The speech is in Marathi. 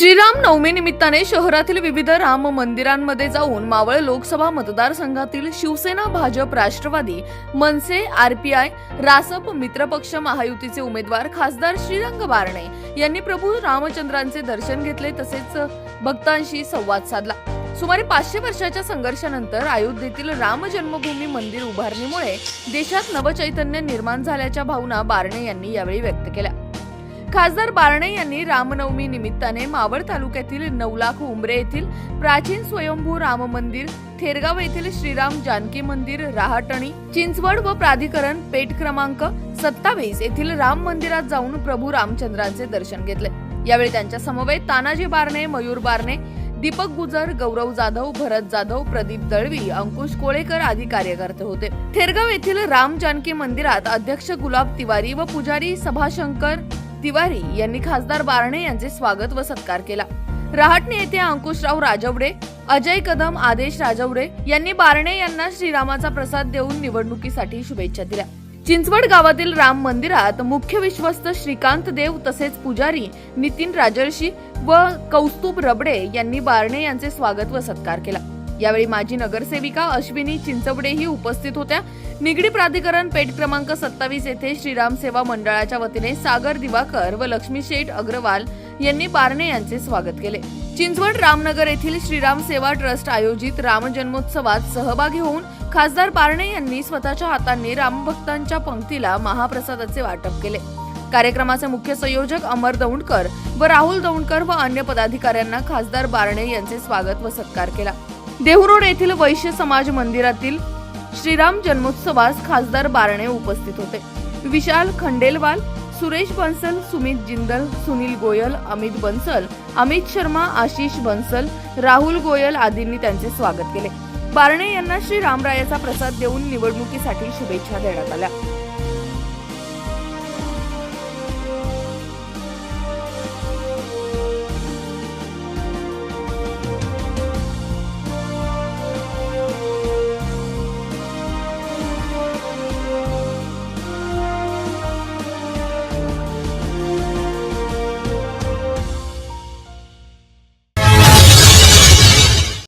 श्रीराम नवमी निमित्ताने शहरातील विविध राम मंदिरांमध्ये जाऊन मावळ लोकसभा मतदारसंघातील शिवसेना भाजप राष्ट्रवादी मनसे आरपीआय रासप मित्रपक्ष महायुतीचे उमेदवार खासदार श्रीरंग बारणे यांनी प्रभू रामचंद्रांचे दर्शन घेतले तसेच भक्तांशी संवाद साधला. सुमारे पाचशे वर्षाच्या संघर्षानंतर अयोध्येतील राम जन्मभूमी मंदिर उभारणीमुळे देशात नवचैतन्य निर्माण झाल्याच्या भावना बारणे यांनी यावेळी व्यक्त केल्या. खासदार बारणे यांनी रामनवमी निमित्ताने मावळ तालुक्यातील नवलाख उंबरे येथील प्राचीन स्वयंभू राम मंदिर थेरगाव येथील श्रीराम जानकी मंदिर राहटणी चिंचवड व प्राधिकरण पेठ क्रमांक सत्तावीस येथील राम मंदिरात जाऊन प्रभू रामचंद्रांचे दर्शन घेतले. यावेळी त्यांच्या समवेत तानाजी बारणे मयूर बारणे दीपक गुजर गौरव जाधव भरत जाधव प्रदीप दळवी अंकुश कोळेकर आदी कार्यकर्ते होते. थेरगाव येथील राम जानकी मंदिरात अध्यक्ष गुलाब तिवारी व पुजारी सभाशंकर तिवारी यांनी खासदार बारणे यांचे स्वागत व सत्कार केला. रहाटणे येथे अंकुशराव राजवडे अजय कदम आदेश राजवडे यांनी बारणे यांना श्रीरामाचा प्रसाद देऊन निवडणुकीसाठी शुभेच्छा दिल्या. चिंचवड गावातील राम मंदिरात मुख्य विश्वस्त श्रीकांत देव तसेच पुजारी नितीन राजर्षी व कौस्तुभ रबडे यांनी बारणे यांचे स्वागत व सत्कार केला. यावेळी माजी नगरसेविका अश्विनी चिंचवडेही उपस्थित होत्या. निगडी प्राधिकरण पेठ क्रमांक सत्तावीस येथे श्रीराम सेवा मंडळाच्या वतीने सागर दिवाकर व लक्ष्मी शेठ अग्रवाल यांनी बारणे यांचे स्वागत केले. चिंचवड रामनगर येथील श्रीराम सेवा ट्रस्ट आयोजित राम जन्मोत्सवात सहभागी होऊन खासदार बारणे यांनी स्वतःच्या हातांनी रामभक्तांच्या पंक्तीला महाप्रसादाचे वाटप केले. कार्यक्रमाचे मुख्य संयोजक अमर दौंडकर व राहुल दौंडकर व अन्य पदाधिकाऱ्यांना खासदार बारणे यांचे स्वागत व सत्कार केला. देहुरोड येथील वैश्य समाज मंदिरातील श्रीराम जन्मोत्सवास खासदार बारणे उपस्थित होते. विशाल खंडेलवाल सुरेश बन्सल सुमित जिंदल सुनील गोयल अमित बन्सल अमित शर्मा आशिष बन्सल राहुल गोयल आदींनी त्यांचे स्वागत केले. बारणे यांना श्री रामरायाचा प्रसाद देऊन निवडणुकीसाठी शुभेच्छा देण्यात आल्या.